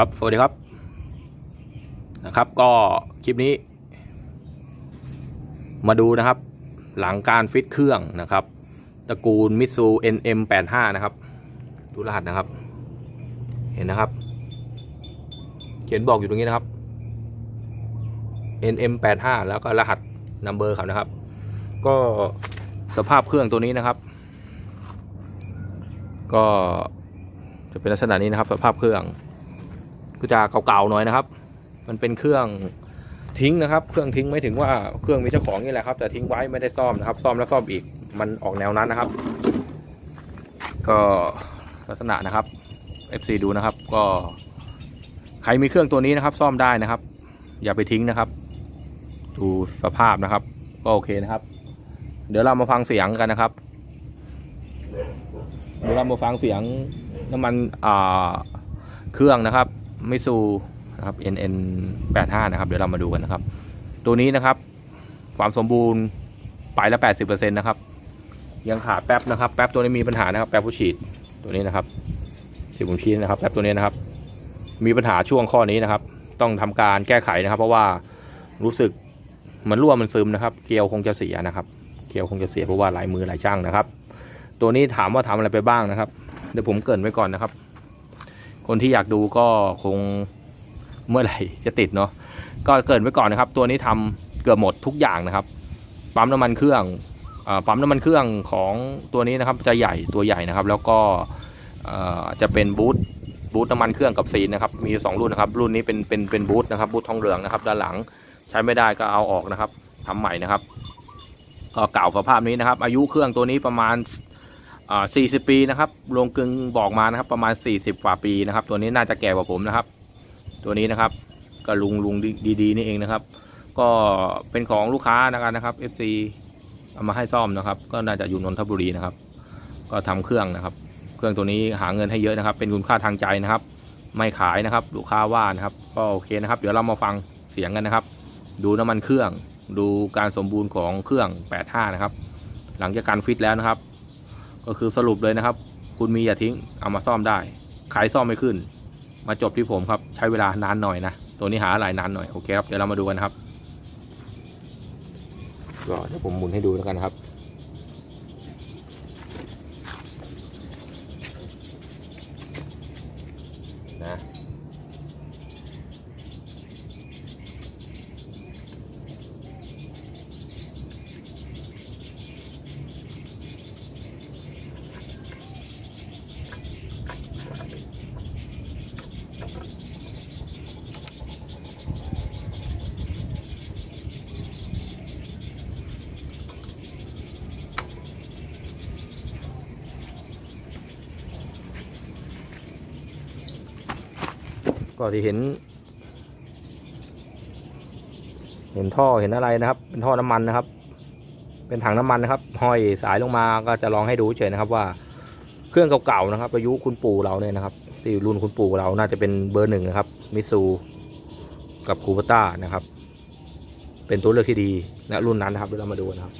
ครับสวัสดีครับนะครับก็คลิปนี้ มาดูนะครับ หลังการฟิตเครื่องนะครับตระกูลมิตซู NM85 นะครับดูรหัสนะครับ เห็นนะครับ เขียนบอกอยู่ตรงนี้นะครับ NM85 แล้วก็รหัสนัมเบอร์ครับนะครับ ก็สภาพเครื่องตัวนี้นะครับ ก็จะเป็นลักษณะนี้นะครับ สภาพเครื่อง ก็จะเก่าๆหน่อยนะครับ มันเป็นเครื่องทิ้งนะครับ เครื่องทิ้งไม่ถึงว่าเครื่องมีเจ้าของนี่แหละครับ แต่ทิ้งไว้ไม่ได้ซ่อมนะครับ ซ่อมแล้วซ่อมอีก มันออกแนวนั้นนะครับ ก็ลักษณะนะครับ FC ดูนะครับ ก็ ใครมีเครื่องตัวนี้นะครับ ซ่อมได้นะครับ อย่าไปทิ้งนะครับ ดูสภาพนะครับ ก็โอเคนะครับ เดี๋ยวเรามาฟังเสียงกันนะครับเดี๋ยวเรามาฟังเสียงน้ำมันอ่าเครื่องนะครับ มิซูนะครับ NN 85นะครับ เดี๋ยวเรามาดูกันนะครับ ตัวนี้นะครับ ความสมบูรณ์ไปละ80%นะครับ ยังขาดแป๊บนะครับ แป๊บตัวนี้มีปัญหานะครับ แป๊บผู้ฉีดตัวนี้นะครับที่ผมชี้นะครับ แป๊บตัวนี้นะครับ มีปัญหาช่วงข้อนี้นะครับ ต้องทำการแก้ไขนะครับ เพราะว่ารู้สึกมือนรั่วมันซึมนะครับ เกลียวคงจะเสียนะครับ เกลียวคงจะเสียเพราะว่าหลายมือหลายช่างนะครับ ตัวนี้ถามว่าทำอะไรไปบ้างนะครับ เดี๋ยวผมเกรินไว้ก่อนนะครับ คนที่อยากดูก็คงเมื่อไหร่จะติดเนาะก็เกินไว้ก่อนนะครับ ตัวนี้ทำเกือบหมดทุกอย่างนะครับ ปั๊มน้ำมันเครื่องอปั๊มน้ำมันเครื่องของตัวนี้นะครับจะใหญ่ตัวใหญ่นะครับ แล้วก็จะเป็นบูทบูทน้ำมันเครื่องกับซีนนะครับมีอยู่สองรุ่นนะครับ รุ่นนี้เป็นเป็นเป็นบูทนะครับบูททองเหลืองนะครับ ด้านหลังใช้ไม่ได้ก็เอาออกนะครับทำใหม่นะครับ ก็เก่าสภาพนี้นะครับ อายุเครื่องตัวนี้ประมาณ อ่า40ปีนะครับโรงกลึงบอกมานะครับ ประมาณ40กว่าปีนะครับ ตัวนี้น่าจะแก่กว่าผมนะครับ ตัวนี้นะครับก็ลุงลุงดีๆนี่เองนะครับ ก็เป็นของลูกค้านะครับนะครับ FC เอามาให้ซ่อมนะครับ ก็น่าจะอยู่นนทบุรีนะครับ ก็ทำเครื่องนะครับ เครื่องตัวนี้หาเงินให้เยอะนะครับ เป็นคุณค่าทางใจนะครับ ไม่ขายนะครับ ลูกค้าว่านะครับ ก็โอเคนะครับ เดี๋ยวเรามาฟังเสียงกันนะครับ ดูน้ำมันเครื่อง ดูการสมบูรณ์ของเครื่อง 85 นะครับ หลังจากการฟิตแล้วนะครับ ก็คือสรุปเลยนะครับ คุณมีอย่าทิ้งเอามาซ่อมได้ ขายซ่อมไม่ขึ้น มาจบที่ผมครับ ใช้เวลานานหน่อยนะ ตัวนี้หาอะไรนานหน่อย โอเคครับ เดี๋ยวเรามาดูกันครับ ก็เดี๋ยวผมหมุนให้ดูแล้วกันนะครับ นะ ก็ที่เห็น เห็นท่อเห็นอะไรนะครับ เป็นท่อน้ำมันนะครับ เป็นถังน้ำมันนะครับ ห้อยสายลงมาก็จะลองให้ดูเฉยนะครับว่าเครื่องเก่าๆนะครับอายุคุณปู่เราเนี่ยนะครับ ที่รุ่นคุณปู่เราน่าจะเป็นเบอร์หนึ่งนะครับมิซูกับคูปต้านะครับ เป็นตัวเลือกที่ดีนะรุ่นนั้นนะครับเดี๋ยวเรามาดูนะครับ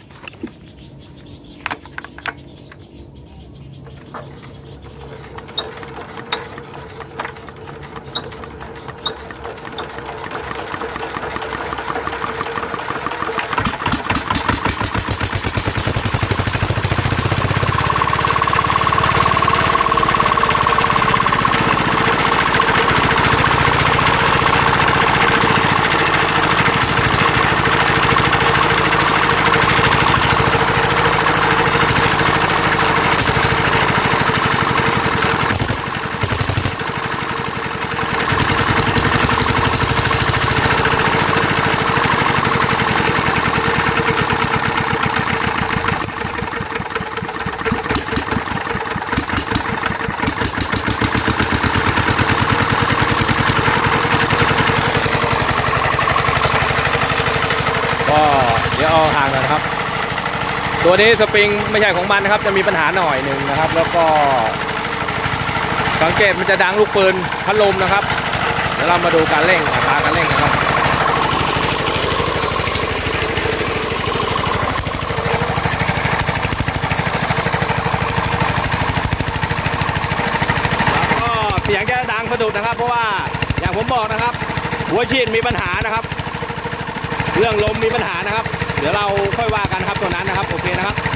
ก็เดี๋ยวเอาห่างหน่อยนะครับ ตัวนี้สปริงไม่ใช่ของมันนะครับ จะมีปัญหาหน่อยหนึ่งนะครับ แล้วก็ สังเกตมันจะดังลูกปืนพัดลมนะครับเดี๋ยวเรามาดูการเร่งอัตราการเร่งนะครับแล้วก็เสียงจะดังสะดุดนะครับ เพราะว่าอย่างผมบอกนะครับ หัวฉีดมีปัญหานะครับ เรื่องลมมีปัญหานะครับ เดี๋ยวเราค่อยว่ากันนะครับตัวนั้นนะครับโอเคนะครับเบ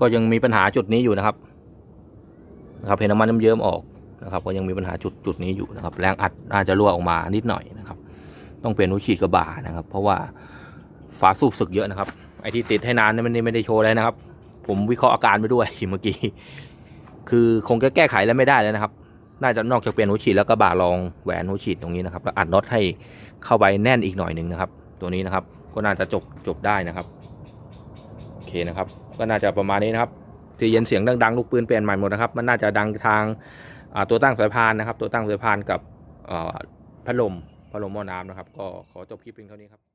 ก็ยังมีปัญหาจุดนี้อยู่นะครับนะครับเห็นน้ำมันเยิ้มๆออกนะครับ ก็ยังมีปัญหาจุดจุดนี้อยู่นะครับ แรงอัดน่าจจะรั่วออกมานิดหน่อยนะครับ ต้องเปลี่ยนหัวฉีดกระบานะครับ เพราะว่าฝาสูบสึกเยอะนะครับ ไอที่ติดให้นานนี่มันไม่ได้โชว์เลยนะครับ ผมวิเคราะห์อาการไปด้วยเมื่อกี้ คือคงจะแก้ไขแล้วไม่ได้แล้วนะครับ น่าจะนอกจากเปลี่ยนหัวฉีดแล้วกระบะรองแหวนหัวฉีดตรงนี้นะครับ แล้วอัดน็อตให้เข้าไปแน่นอีกหน่อยหนึ่งนะครับ ตัวนี้นะครับ ก็น่าจะจบจบได้นะครับ โอเคนะครับ ก็น่าจะประมาณนี้นะครับที่เย็นเสียงดังๆลูกปืนเปลี่ยนใหม่หมดนะครับมันน่าจะดังทางตัวตั้งสายพานนะครับ ตัวตั้งสายพานกับพัดลมพัดลมหม้อน้ำนะครับ ก็ขอจบคลิปเพียงเท่านี้ครับ